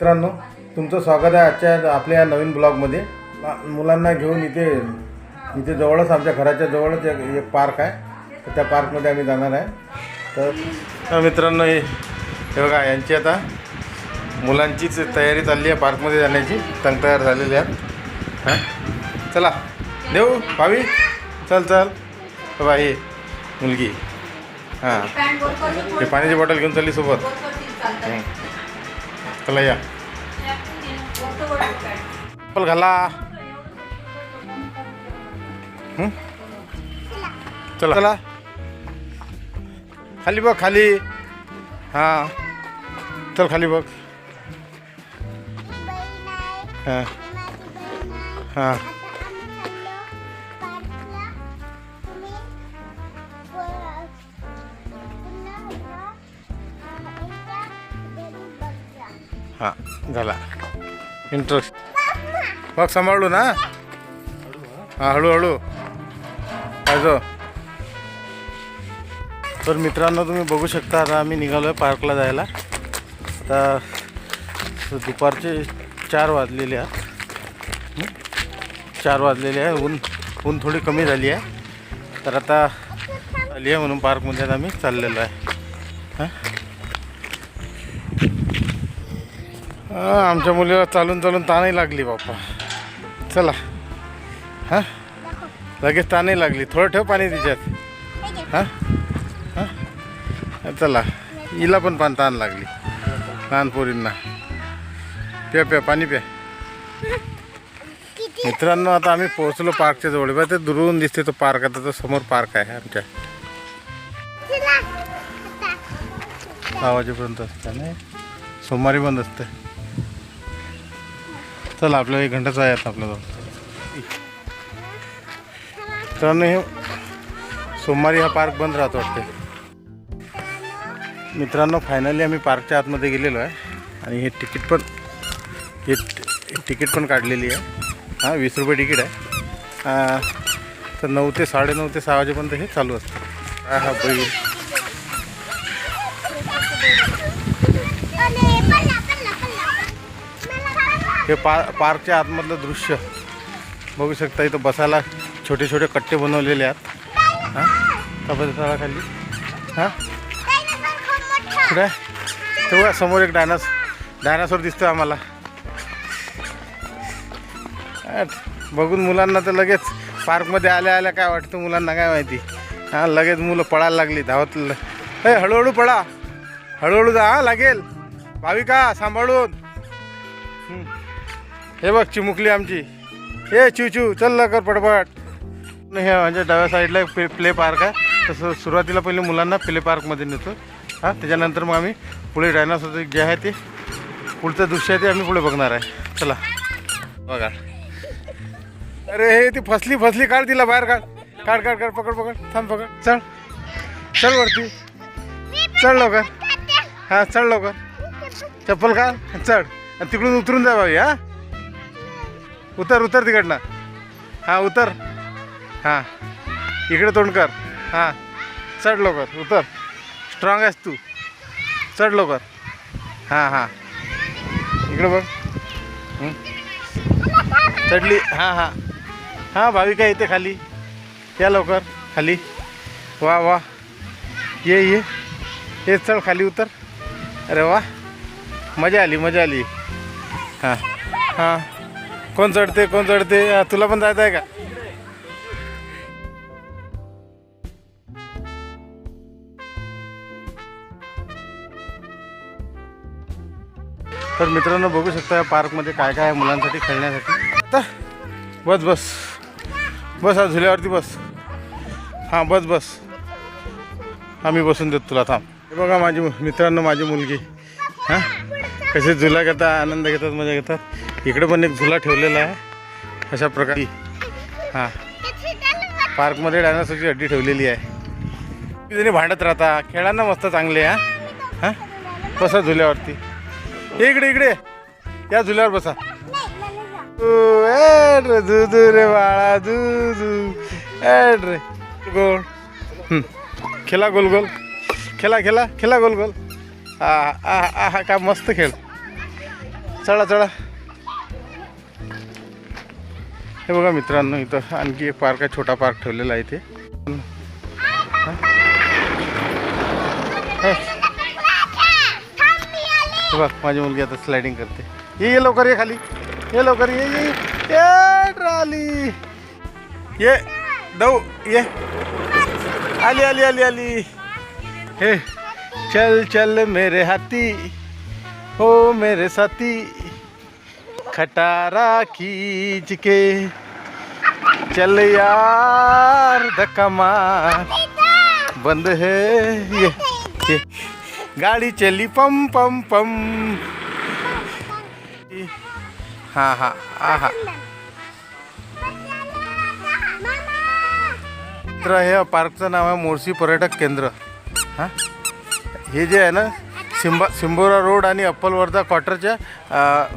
मित्रांनो तुमचं स्वागत आहे आजच्या आपल्या या नवीन ब्लॉगमध्ये. मुलांना घेऊन इथे इथे जवळच आमच्या घराच्या जवळच एक एक पार्क आहे. तर त्या पार्कमध्ये आम्ही जाणार आहे. तर तर मित्रांनो हे बघा यांची आता मुलांचीच तयारी चालली आहे पार्कमध्ये जाण्याची. तंग तयार झालेली आहेत. हां? चला देऊ भावी चल चल. ही मुलगी. हां. हे पाण्याची बॉटल घेऊन चालली सोबत. हं. चला या. चप्पल घाला? चला. चला. खाली बघ खाली. हां. चल खाली बघ. हां हां. झाला. इंटरेस्ट बघ सांभाळू ना? हां हळूहळू. पाहिजो. तर मित्रांनो तुम्ही बघू शकता आता आम्ही निघालो आहे पार्कला जायला. आता दुपारचे चार वाजलेले आहेत. चार वाजलेले आहे. ऊन ऊन थोडी कमी झाली आहे. तर आता आली आहे म्हणून पार्कमध्ये आम्ही चाललेलो आहे हां हा, आमच्या मुलीला चालून चालून ताणही लागली बापा चला. हां? लगेच ताणही लागली. थोडं ठेव पाणी तिच्यात. हां? हां? चला. हिला पण पान ताण लागली. लहान पोरींना. प्या प्या पाणी प्या. मित्रांनो आता आम्ही पोहोचलो पार्कच्या जवळ. बघा ते दुरून दिसते तो पार्क. आता तो समोर पार्क आहे आमच्या. सहा वाजेपर्यंत असतं नाही? सोमवारी बंद असते चला आपल्याला एक घंटाचा आहे आता आपल्याजवळ. मित्रांनो हे सोमवारी हा पार्क बंद राहतो वाटते मित्रांनो फायनली आम्ही पार्कच्या आतमध्ये गेलेलो आहे. आणि हे तिकीट पण हे तिकीट पण काढलेली आहे. हां वीस रुपये तिकीट आहे. तर नऊ ते साडेनऊ ते सहा वाजेपर्यंत हे चालू असतं. हा हा बैल. हे पा पार्कच्या आतमधलं दृश्य. बघू शकता इथं बसायला छोटे छोटे कट्टे बनवलेले आहेत. हां? कबड्डी खाली. हां? कुठे तेव्हा समोर एक डायनास डायनासोर दिसतो आम्हाला. बघून मुलांना तर लगेच पार्कमध्ये आल्या आल्या काय वाटतं मुलांना काय माहिती? हां लगेच मुलं पळायला लागली धावत हे हळूहळू पळा. हळूहळू जा हां लागेल. भाविका सांभाळून. हे बघ चिमुकली आमची. हे चिव चिव चल लवकर पटपट. हे म्हणजे डाव्या साईडला एक प्ले प्ले पार्क आहे. तसं सुरुवातीला पहिले मुलांना प्ले पार्कमध्ये नेतो. हां त्याच्यानंतर मग आम्ही पुढे डायनासोर जे आहे ते पुढचं दृश्य आहे ते आम्ही पुढे बघणार आहे. चला. बघा. अरे हे ती फसली फसली. काढ तिला बाहेर काढ. काढ काढ काढ. पकड पकड. थांब पकड. चल. चल वरती. चढ लवकर. हां चढ लवकर. चप्पल काढ. चढ. आणि तिकडून उतरून जा बाई हां. उतर उतर तिकडनं. हां उतर. हां. इकडे तोंड कर. हां. चढ लवकर उतर. स्ट्रॉंग आहेस तू. चढ लवकर. हां हां. इकडे बघ. चढली. हां हां. हां भाविका येते खाली. या लवकर खाली. वा वा. ये ये. ये चढ खाली उतर. अरे वा. मजा आली मजा आली. हां. हां. कोण चढते कोण चढते? तुला पण जायचं आहे का? तर मित्रांनो बघू शकता या पार्कमध्ये काय काय आहे मुलांसाठी खेळण्यासाठी. आता बस बस. बस हा झुल्यावरती बस. हां बस बस. आम्ही बसून देतो तुला थांब. हे बघा माझी मित्रांनो माझी मुलगी. हां? कसे झुला घेतात आनंद घेतात मजा घेतात. इकडे पण एक झुला ठेवलेला आहे. अशा प्रकारे. हां. पार्कमध्ये डायनासोरची हड्डी ठेवलेली आहे. जणी भांडत राहता. खेळा ना मस्त चांगले हां. हां? बसा झुल्यावरती. इकडे इकडे. या झुल्यावर बसा. एड रे रे बाळा दुधू एड रे. गोल. खेला खेळा गोल गोल. खेळा खेळा खेळा गोल गोल. आ आ आ का मस्त खेळ. चला चला हे बघा मित्रांनो, इथं आणखी एक पार्क आहे, छोटा पार्क ठेवलेला आहे इथे. बघ, माझी मुलगी आता स्लायडिंग करते. ये ये लवकर ये खाली. ये लवकर ये ये ये. ट्राली. ये, दऊ, ये. आली आली आली आली. हे, चल चल मेरे हाथी. हो मेरे साथी. खटारा खींच के चल यार धक्का बंद है ये। ये। गाड़ी चली पम पम पम। हाँ हाँ आहा तर हे पार्कचं नाव आहे मोर्शी पर्यटक केंद्र. हां? हे जे आहे ना सिंबा सिंबोरा रोड आणि अप्पलवर्धा क्वार्टरच्या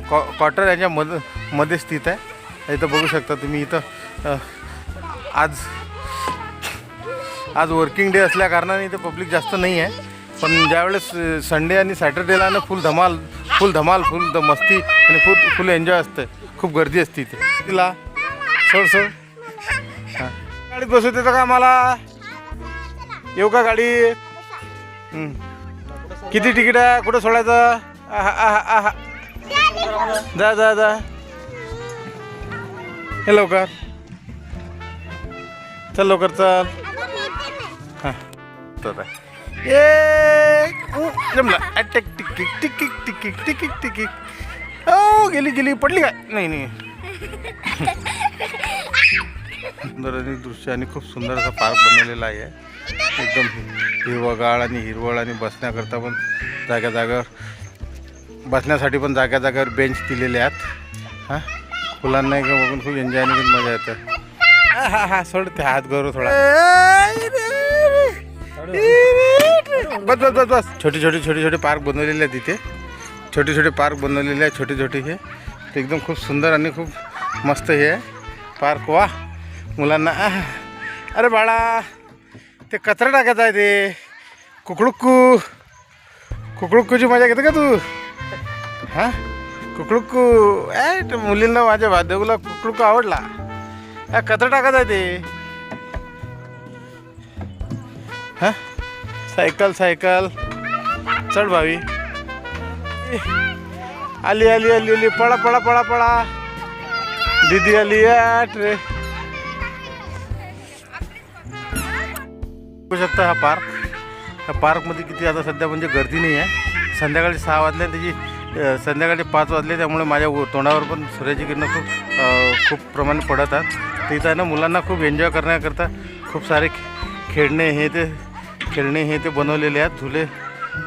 क्वा क्वार्टर याच्या मधमध्ये स्थित आहे. इथं बघू शकता तुम्ही इथं आज आज वर्किंग डे असल्या कारणाने इथं पब्लिक जास्त नाही आहे. पण ज्यावेळेस संडे आणि सॅटर्डेला ना फुल धमाल फुल धमाल फुल द मस्ती आणि फुल फुल एन्जॉय असते खूप गर्दी असते इथे. तिला सोड सोड. हां. गाडीत बसू देतं का मला? येऊ का गाडी हं. किती तिकीट आहे? कुठं सोडायचं? आहा आहा आहा. जा जा जा. हे लवकर. चल लवकर चल. हां. तर उ, जमला. अटॅक टिकिक टिकिक टिकिक टिकिक टिकिक ओ गेली गेली. पडली काय? नाही नाही. सुंदर आणि दृश्य आणि खूप सुंदर असा पार्क बनवलेला आहे. एकदम हिरवगाळ आणि हिरवळ आणि बसण्याकरता पण जाग्या जागेवर बसण्यासाठी पण जाग्या जागेवर बेंच दिलेले आहेत. हां? फुलांना एक बघून खूप एन्जॉय आणि खूप मजा येते. हा हा हा सोड ते हात गौरव थोडा. बस बस बस बस. छोटे छोटे छोटे छोटे पार्क बनवलेले आहेत तिथे छोटे छोटे पार्क बनवलेले आहेत छोटे छोटे हे. ते एकदम खूप सुंदर आणि खूप मस्त हे आहे. पार्क वा. मुलांना अरे बाळा. ते कचरा टाकायचा आहे ते. कुकडुक्कू कुकडुक्कूची मजा घेते का तू? हां? कुकडुक्कू ए मुलींना माझ्या भादेवला कुकडुक्कू आवडला. हा कचरा टाकत आहे ते. हां? Cycle cycle. चढ भावी. आली आली आली आली. पळा पळा पळा पळा. दीदी आली. या ट्रे. बघू शकता हा पार्क. ह्या पार्कमध्ये किती आता सध्या म्हणजे गर्दी नाही आहे. संध्याकाळी सहा वाजल्या त्याची संध्याकाळी पाच वाजले त्यामुळे माझ्या तोंडावर पण सूर्याची किरणं खूप खूप प्रमाणे पडतात तिथं ना मुलांना खूप एन्जॉय करण्याकरता खूप सारे खेळणे हे ते खेळणे हे ते बनवलेले आहेत. झुले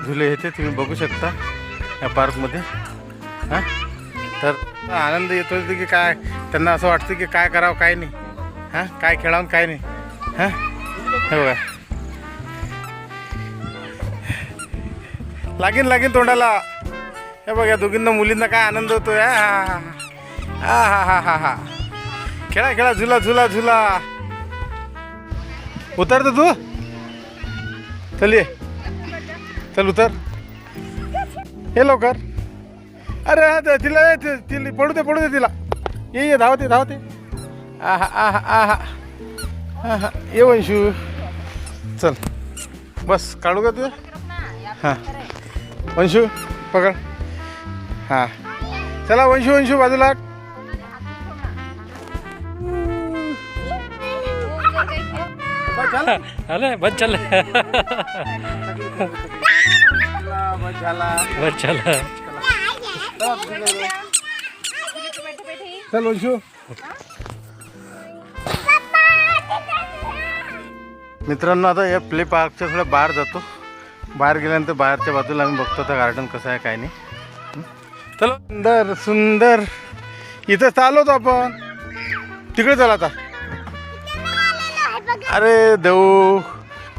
झुले हे ते तुम्ही बघू शकता या पार्कमध्ये. हां? तर आनंद येतो की काय त्यांना असं वाटतं की काय करावं काय नाही. हां? काय खेळावं काय नाही. हां? हे बघा. लागीन लागीन तोंडाला. हे बघ या दोघींना मुलींना काय आनंद होतोय हा हा हा हा. हा हा खेळा खेळा झुला झुला झुला. उतरतो तू. चल ये. चल उतर. हे लवकर. अरे हा ते- तिला ते- तिला पडू दे पडू दे तिला. ये ये धावते धावते. आहा आहा आहा आहा ये वंशू. चल. बस काढू का तुझं हां. वंशू पकड. हां. चला वंशू वंशू बाजूला. अरे बस चल. बस चल. चल वंशू. मित्रांनो आता या प्ले पार्कच्या थोडं बाहेर जातो. बाहेर गेल्यानंतर बाहेरच्या बाजूला आम्ही बघतो आता गार्डन कसं आहे काय नाही? चलो. सुंदर सुंदर. इथं चाललो होतो आपण. तिकडे चला आता. अरे देऊ.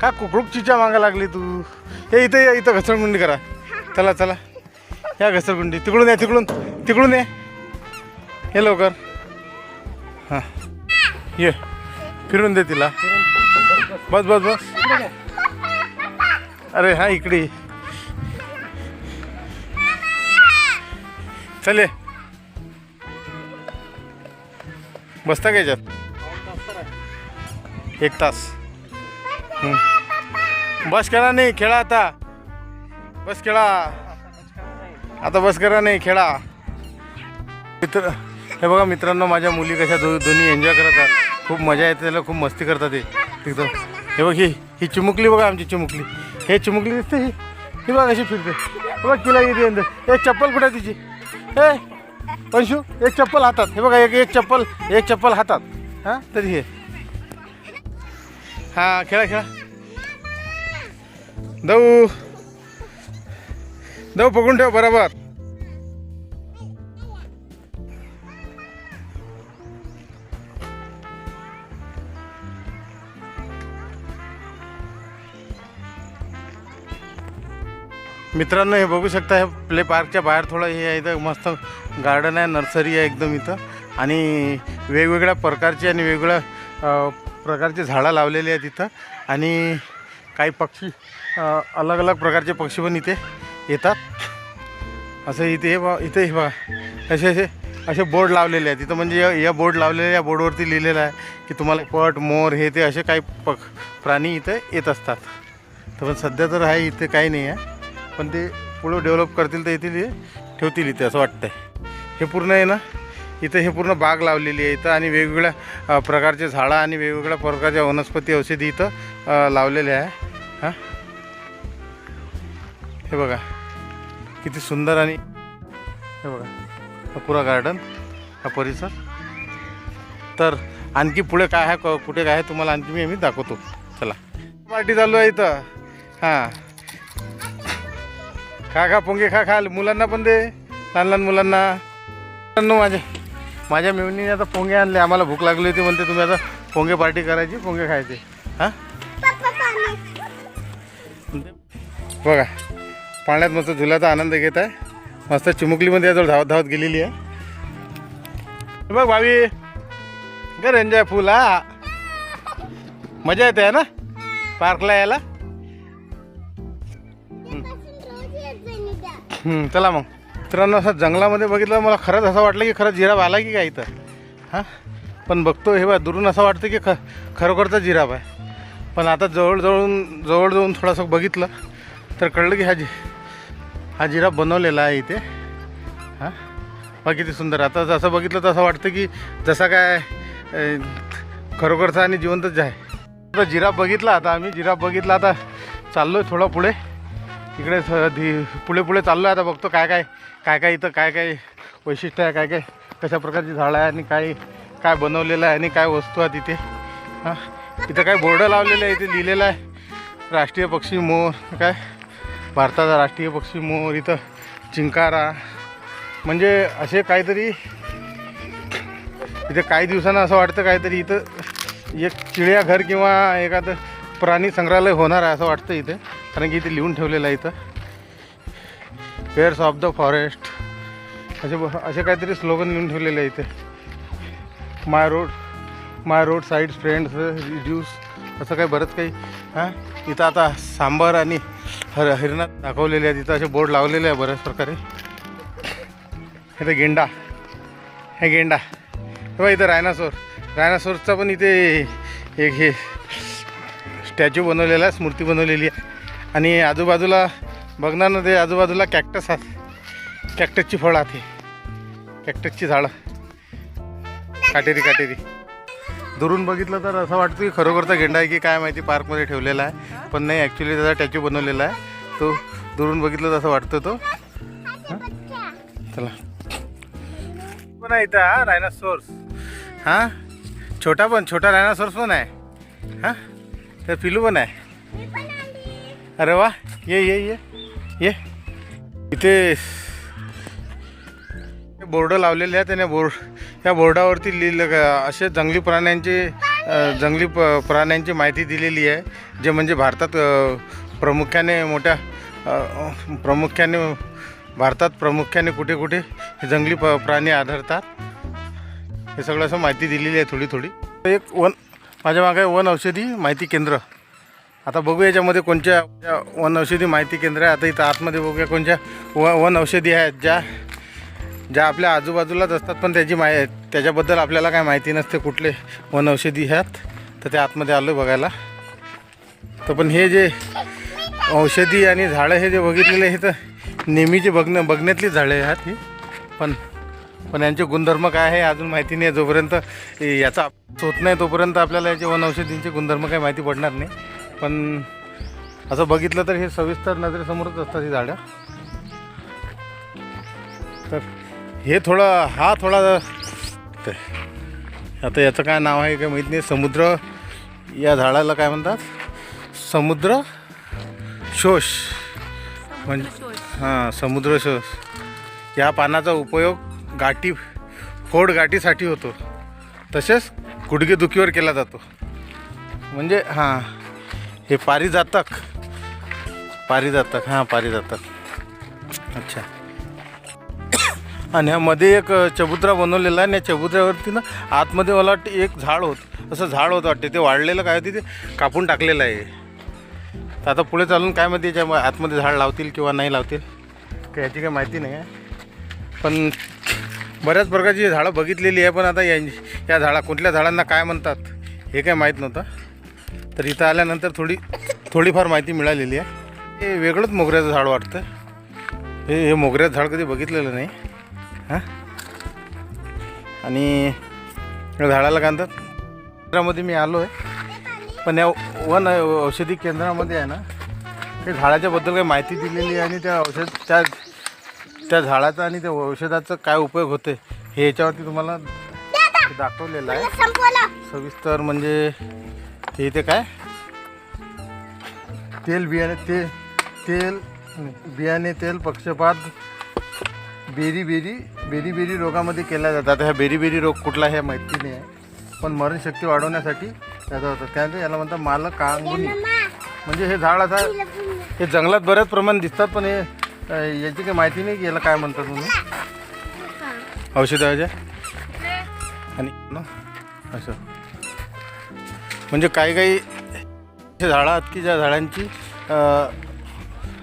का कुकडूकचीच्या मागा लागली तू? हे इथं या इथं घसरगुंडी करा. चला चला. या घसरगुंडी. तिकडून या तिकडून तिकडून ये. हे लवकर. हां. ये. फिरून दे तिला. बस बस बस. अरे हा इकडे. चले बसता का याच्यात? एक तास. बस खेळा नाही खेळा आता. बस खेळा. आता बस करा नाही खेळा. मित्र हे बघा मित्रांनो माझ्या मुली कशा दो दोन्ही एन्जॉय करतात. खूप मजा येते त्याला खूप मस्ती करतात ते. तिथं. हे बघ ही ही चिमुकली बघा आमची चिमुकली. हे चिमुकली दिसते ही. ही बघ कशी फिरते. बघ तिला येते अंदर. एक चप्पल कुठे आहे तिची? हे? पंशू एक चप्पल हातात. हे बघा एक एक चप्पल एक चप्पल हातात. हां? तरी हे. हां खेळा खेळा. दऊ. दऊ पकडून ठेव बरोबर. मित्रांनो हे बघू शकता हे प्ले पार्कच्या बाहेर थोडं हे आहे इथं मस्त गार्डन आहे नर्सरी आहे एकदम इथं. आणि वेगवेगळ्या प्रकारची आणि वेगवेगळ्या प्रकारची झाडं लावलेली आहेत इथं. आणि काही पक्षी अलग अलग प्रकारचे पक्षी पण इथे येतात. असं इथे हे बा इथे हे बघा. असे असे असे बोर्ड लावलेले आहेत. तिथं म्हणजे या- या बोर्ड लावलेल्या या बोर्डवरती लिहिलेलं आहे की तुम्हाला पट मोर हे ते असे काही पक प्राणी इथे येत असतात. तर पण सध्या तर आहे इथे काही नाही आहे. पण ते पुढं डेव्हलप करतील तर येथील ठेवतील इथे असं वाटतंय. हे पूर्ण आहे ना इथं हे पूर्ण बाग लावलेली आहे इथं आणि वेगवेगळ्या प्रकारचे झाडं आणि वेगवेगळ्या प्रकारच्या वनस्पती औषधी इथं लावलेले लावलेल्या आहे. हां? हे बघा किती सुंदर आणि हे बघा हा पुरा गार्डन हा परिसर. तर आणखी पुढे काय आहे क- कुठे काय आहे तुम्हाला आणखी मी आम्ही दाखवतो. चला. पार्टी चालू आहे इथं. हां. खा खा पोंगे खा खा मुलांना पण दे. लहान लहान मुलांना. माझ्या माझ्या मेवणीने आता पोंगे आणले. आम्हाला भूक लागली होती म्हणते तुम्ही आता पोंगे पार्टी करायची पोंगे खायचे. हां? बघा पाण्यात मस्त झुल्याचा आनंद घेत आहे. मस्त चिमुकलीमध्ये याजवळ धावत धावत गेलेली आहे. बघ भावी. घर एन्जॉय फुल हा. मजा येते आहे ना? पार्कला यायला? हम्म, चला मग. मित्रांनो असं जंगलामध्ये बघितलं मला खरंच असं वाटलं की खरंच जिराब आला की काय इथं? हां? पण बघतो हे बा दुरून असं वाटतं की ख खरोखरचा जिराब आहे. पण आता जवळजवळून जवळ जाऊन थोडंसं बघितलं तर कळलं की हा जि हा जिराब बनवलेला आहे इथे. हां? बा किती सुंदर. आता जसं बघितलं तसं वाटतं की जसा काय अं, खरोखरचा आणि जिवंतच आहे. आता जिराब बघितला आता आम्ही जिराब बघितला आता चाललो आहे थोडं पुढे. इकडे धी पुढे पुढे चाललो आहे आता बघतो काय काय काय काय इथं काय काय वैशिष्ट्य आहे काय काय कशा प्रकारची झाडं आहे आणि काय काय बनवलेलं आहे आणि काय वस्तू आहे तिथे हां? इथं काय बोर्ड लावलेलं आहे इथे लिहिलेलं आहे. राष्ट्रीय पक्षी मोर काय? भारताचा राष्ट्रीय पक्षी मोर इथं चिंकारा. म्हणजे असे काहीतरी इथे काही दिवसांना असं वाटतं काहीतरी इथं एक चिडियाघर किंवा एखादं प्राणी संग्रहालय होणार आहे असं वाटतं इथे. कारण की इथे लिहून ठेवलेलं आहे इथं. पेअर्स ऑफ द फॉरेस्ट असे ब- असे काहीतरी स्लोगन लिहून ठेवलेले आहे इथे. My road my road side friends reduce असं काही बरंच काही हां? इथं आता सांबार आणि हर हरिणात दाखवलेले आहेत. इथं असे बोर्ड लावलेले आहे बऱ्याच प्रकारे. इथं गेंडा. हे गेंडा. हे बघा इथं रायनासोर रायनासोरचा पण इथे एक हे स्टॅच्यू बनवलेला आहे स्मूर्ती बनवलेली आहे. आणि आजूबाजूला बघणार ना ते आजूबाजूला कॅक्टस आहेत. कॅक्टसची फळं आहे कॅक्टसची झाडं. काटेरी काटेरी. दुरून बघितलं तर असं वाटतं की खरोखरचा गेंडा आहे की काय माहिती पार्कमध्ये ठेवलेला आहे. पण नाही ॲक्च्युली त्याचा टॅच्यू बनवलेला आहे. तो दुरून बघितलं तर असं वाटतं तो. हां चला. पण आहे इथं हा रायनासोर्स हां? छोटा पण छोटा रायनासोर्स पण आहे. हां? तर पिलू पण आहे. अरे वा ये ये ये ये. इथे बोर्ड लावलेले आहेत आणि बोर्ड या बोर्डावरती लिहिलं असे जंगली प्राण्यांचे जंगली प प्राण्यांची माहिती दिलेली आहे जे म्हणजे भारतात प्रामुख्याने मोठ्या प्रामुख्याने भारतात प्रामुख्याने कुठे कुठे हे जंगली प प्राणी आढळतात. हे सगळं असं माहिती दिलेली आहे थोडी थोडी. एक वन माझ्या मागे वन औषधी माहिती केंद्र. आता बघू याच्यामध्ये कोणत्या वन औषधी माहिती केंद्र आहे. आता इथं आतमध्ये बघूया कोणत्या व वन औषधी आहेत ज्या ज्या आपल्या आजूबाजूलाच असतात पण त्याची माहि त्याच्याबद्दल आपल्याला काय माहिती नसते कुठले वन औषधी ह्यात. तर ते आतमध्ये आलो बघायला. तर पण हे जे औषधी आणि झाडं हे जे बघितलेले हे तर नेहमीचे बघणं बघण्यातलीच झाडं आहेत ही. पण पण यांचे गुणधर्म काय आहे अजून माहिती नाही. जोपर्यंत याचा होत नाही तोपर्यंत आपल्याला याचे वनौषधींचे गुणधर्म काही माहिती पडणार नाही. पण असं बघितलं तर हे सविस्तर नजरेसमोरच असतात ही झाडं. तर हे थोडं हा थोडा ते आता याचं काय नाव आहे काय माहीत नाही. समुद्र या झाडाला काय म्हणतात? समुद्र शोष. म्हणजे हां समुद्र शोष. या पानाचा उपयोग गाठी फोड गाठीसाठी होतो. तसेच गुडघेदुखीवर केला जातो. म्हणजे हां हे पारिजातक. पारिजातक हां पारिजातक. अच्छा. आणि ह्यामध्ये एक चबुत्रा बनवलेला आहे आणि या चबुत्र्यावरती ना आतमध्ये मला वाटते एक झाड होत असं झाड होतं वाटते. ते वाढलेलं काय होते ते कापून टाकलेलं आहे. तर आता पुढे चालून काय माहिती याच्या आतमध्ये झाड लावतील किंवा नाही लावतील. काही याची काही माहिती नाही आहे पण बऱ्याच प्रकारची झाडं बघितलेली आहे पण आता या या झाडा कुठल्या झाडांना काय म्हणतात हे काय माहीत नव्हतं. तर इथं आल्यानंतर थोडी थोडीफार माहिती मिळालेली आहे. हे वेगळंच मोगऱ्याचं झाड वाटतं. हे हे मोगऱ्याचं झाड कधी बघितलेलं नाही. हां? आणि या झाडाला काय म्हणतात? केंद्रामध्ये मी आलो आहे पण या वन औषधी केंद्रामध्ये आहे ना ते झाडाच्या बद्दल काही माहिती दिलेली आहे आणि त्या औषध त्या त्या झाडाचा आणि त्या औषधाचा काय उपयोग होते हे याच्यावरती तुम्हाला दाखवलेलं आहे. सविस्तर म्हणजे हे इथे काय? तेल बियाणे ते तेल बियाणे तेल पक्षपात बेरी बेरी बेरी बेरी रोगामध्ये केल्या जातात. ह्या बेरी बेरी रोग कुठला हे माहिती नाही आहे. पण मरणशक्ती वाढवण्यासाठी त्याचा होतं. त्यानंतर याला म्हणतात मालक कांगुनी म्हणजे हे झाड आता हे जंगलात बऱ्याच प्रमाणात दिसतात पण हे याची काही माहिती नाही की याला काय म्हणतात म्हणून. औषधाच्या आणि असं. म्हणजे काही काही झाडं आहेत की ज्या झाडांची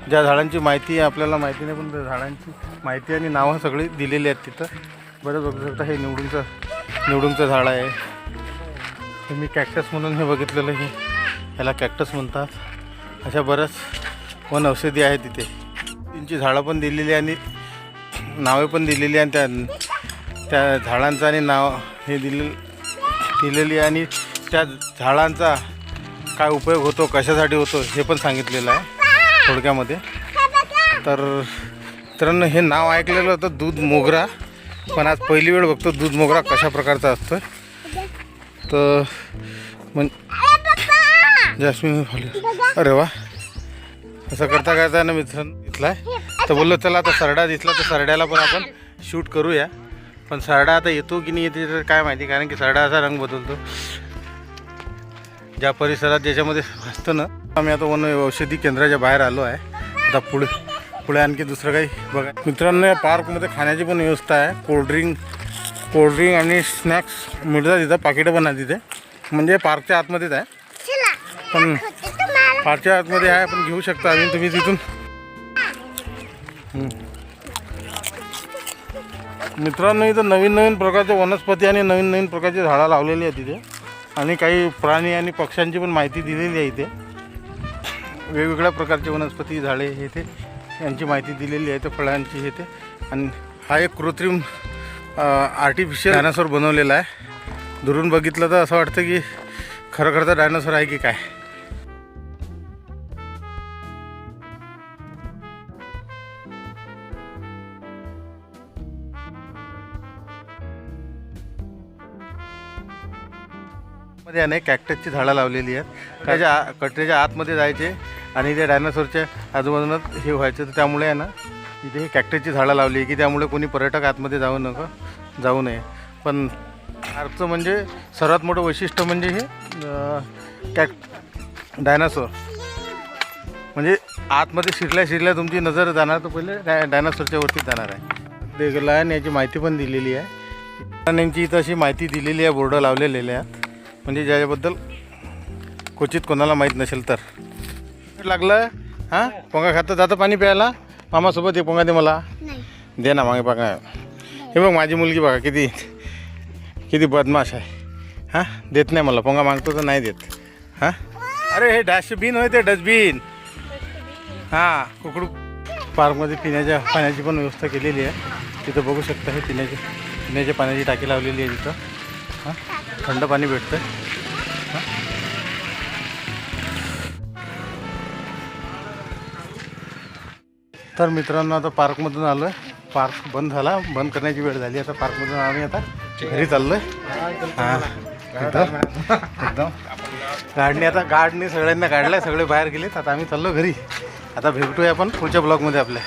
ज्या झाडांची माहिती आपल्याला माहिती नाही पण त्या झाडांची माहिती आणि नावं सगळी दिलेली आहेत तिथं. बरं बघू शकता हे निवडूंचं निवडूंचं झाड आहे. हे मी कॅक्टस म्हणून हे बघितलेलं हे याला कॅक्टस म्हणतात. अशा बऱ्याच वन औषधी आहेत तिथे. त्यांची झाडं पण दिलेली आणि नावे पण दिलेली आणि त्या त्या झाडांचं आणि नाव हे दिले दिलेली आणि त्या झाडांचा काय उपयोग होतो कशासाठी होतो हे पण सांगितलेलं आहे थोडक्यामध्ये. तर मित्रांनो हे नाव ऐकलेलं होतं दूध मोगरा पण आज पहिली वेळ बघतो दूध मोगरा कशा प्रकारचा असतो तर म्हण जास्मिन अरे वा. असं करता करता ना मित्रांनो आहे तर बोललो चला आता सरडा दिसला तर सरड्याला पण आपण शूट करूया. पण सरडा आता येतो की नाही येते तर काय माहिती कारण की सरडा असा रंग बदलतो. ज्या परिसरात ज्याच्यामध्ये असतं ना आम्ही आता वन औषधी केंद्राच्या बाहेर आलो आहे. आता पुढे पुढे आणखी दुसरं काही बघा. मित्रांनो या पार्कमध्ये खाण्याची पण व्यवस्था आहे. कोल्ड्रिंक कोल्ड्रिंक आणि स्नॅक्स मिळतात तिथं पाकिटं पण आहे तिथे. म्हणजे पार्कच्या आतमध्येच आहे. पण पार्कच्या आतमध्ये आहे पण घेऊ शकता आम्ही. तुम्ही तिथून. मित्रांनो इथं नवीन नवीन प्रकारचे वनस्पती आणि नवीन नवीन प्रकारची झाडं लावलेली आहेत तिथे. आणि काही प्राणी आणि पक्ष्यांची पण माहिती दिलेली आहे इथे. वेगवेगळ्या प्रकारचे वनस्पती झाडे हे ते यांची माहिती दिलेली आहे ते फळांची हे ते आणि हा एक कृत्रिम आर्टिफिशियल डायनासोर बनवलेला आहे. दुरून बघितलं तर असं वाटतं की खरं खरंचा डायनासोर आहे की काय? मध्ये अनेक कॅक्टसची झाडं लावलेली आहेत. त्याच्या आ- कटरीच्या आतमध्ये जायचे आणि ते डायनासोरच्या आजूबाजूनच हे व्हायचं. तर त्यामुळे आहे ना इथे ही कॅक्टसची झाडं लावली आहे की त्यामुळे कोणी पर्यटक आतमध्ये जाऊ नका जाऊ नये. पण पार्कचं म्हणजे सर्वात मोठं वैशिष्ट्य म्हणजे हे कॅक डायनासोर म्हणजे आतमध्ये शिरल्या शिरल्या तुमची नजर जाणार तर पहिले डाय डायनासोरच्या वरती जाणार आहे. ते याची माहिती पण दिलेली आहे. प्राण्यांची इथं अशी माहिती दिलेली आहे बोर्ड लावलेले आहेत म्हणजे ज्याच्याबद्दल क्वचित कोणाला माहीत नसेल तर. लागलं? हां? पोंगा खातं जातं पाणी प्यायला? मामासोबत ये पोंगा दे मला. दे ना मागे पाका हे बघ माझी मुलगी बघा किती किती बदमाश आहे. हां? देत नाही मला. पोंगा मागतो तर नाही देत. हां? अरे हे डस्टबिन होय ते डस्टबिन. हां कुकडू पार्कमध्ये पिण्याच्या पाण्याची पण व्यवस्था केलेली आहे. तिथं बघू शकता हे पिण्याची पिण्याच्या पाण्याची टाकी लावलेली आहे तिथं. हां? थंड पाणी भेटतं तर मित्रांनो आता पार्कमधून आलो आहे पार्क बंद झाला. बंद करण्याची वेळ झाली. आता पार्कमधून आम्ही आता घरी चाललो आहे हां एकदम एकदम. गाडणी आता गाडणी सगळ्यांना काढल्या. सगळे बाहेर गेलेत. आता आम्ही चाललो घरी. आता भेटूया आपण पुढच्या ब्लॉगमध्ये आपल्या.